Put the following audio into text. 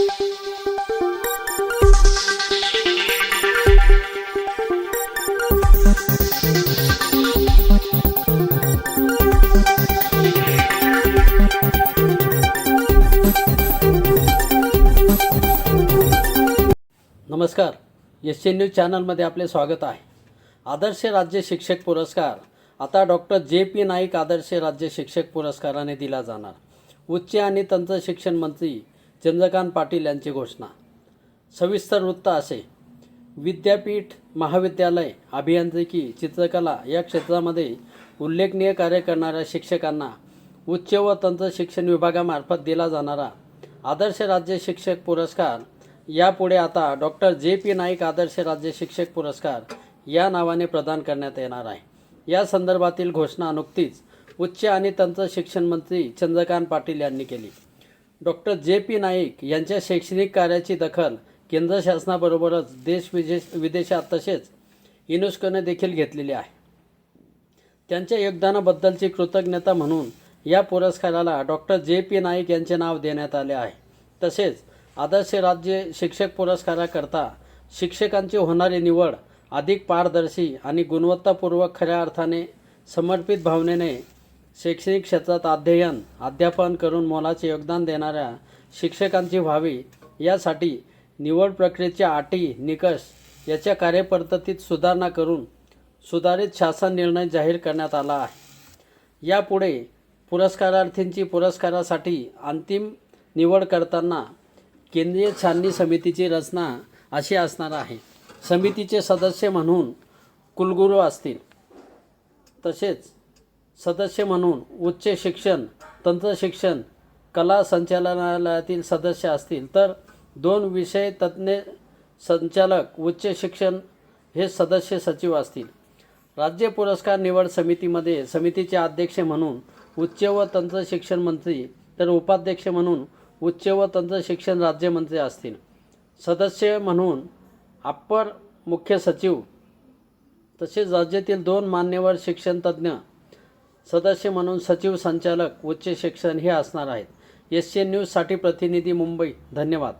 नमस्कार. S N news चॅनलमध्ये आपले स्वागत आहे. आदर्श राज्य शिक्षक पुरस्कार. आता डॉक्टर जे पी नाईक आदर्श राज्य शिक्षक पुरस्काराने दिला जाणार. उच्च आणि तंत्र शिक्षण मंत्री चंद्रकांत पाटील यांची घोषणा. सविस्तर वृत्त असे. विद्यापीठ महाविद्यालय अभियांत्रिकी चित्रकला या क्षेत्रामध्ये उल्लेखनीय कार्य करणाऱ्या शिक्षकांना उच्च व तंत्र शिक्षण विभागामार्फत दिला जाणारा आदर्श राज्य शिक्षक पुरस्कार. यापुढे आता डॉक्टर जे पी नाईक आदर्श राज्य शिक्षक पुरस्कार या नावाने प्रदान करण्यात येणार आहे. या संदर्भातील घोषणा नुकतीच उच्च आणि तंत्र शिक्षण मंत्री चंद्रकांत पाटील यांनी केली. डॉक्टर जे पी नाईक यांच्या शैक्षणिक कार्याची दखल केंद्र शासनाबरोबरच देश विदेश विदेशात तसेच युनेस्कोने देखील घेतलेली आहे. त्यांच्या योगदानाबद्दलची कृतज्ञता म्हणून या पुरस्काराला डॉक्टर जे पी नाईक यांचे नाव देण्यात आले आहे. तसेच आदर्श राज्य शिक्षक पुरस्काराकरता शिक्षकांची होणारी निवड अधिक पारदर्शी आणि गुणवत्तापूर्वक खऱ्या अर्थाने समर्पित भावनेने शैक्षणिक क्षेत्रात अध्ययन अध्यापन करून मोलाचे योगदान देणाऱ्या शिक्षकांची व्हावी यासाठी निवड प्रक्रियेच्या अटी निकष याच्या कार्यपद्धतीत सुधारणा करून सुधारित शासन निर्णय जाहीर करण्यात आला आहे. यापुढे पुरस्कारार्थींची पुरस्कारासाठी अंतिम निवड करताना केंद्रीय छाननी समितीची रचना अशी असणार आहे. समितीचे सदस्य म्हणून कुलगुरू असतील. तसेच सदस्य म्हणून उच्च शिक्षण तंत्रशिक्षण कला संचालनालयातील सदस्य असतील तर दोन विषय तज्ज्ञ संचालक उच्च शिक्षण हे सदस्य सचिव असतील. राज्य पुरस्कार निवड समितीमध्ये समितीचे अध्यक्ष म्हणून उच्च व तंत्र शिक्षण मंत्री तर उपाध्यक्ष म्हणून उच्च व तंत्र शिक्षण राज्यमंत्री असतील. सदस्य म्हणून अप्पर मुख्य सचिव तसेच राज्यातील दोन मान्यवर शिक्षण तज्ज्ञ सदस्य म्हणून सचिव संचालक उच्च शिक्षण हे असणार आहेत. एस एन न्यूजसाठी प्रतिनिधी मुंबई. धन्यवाद.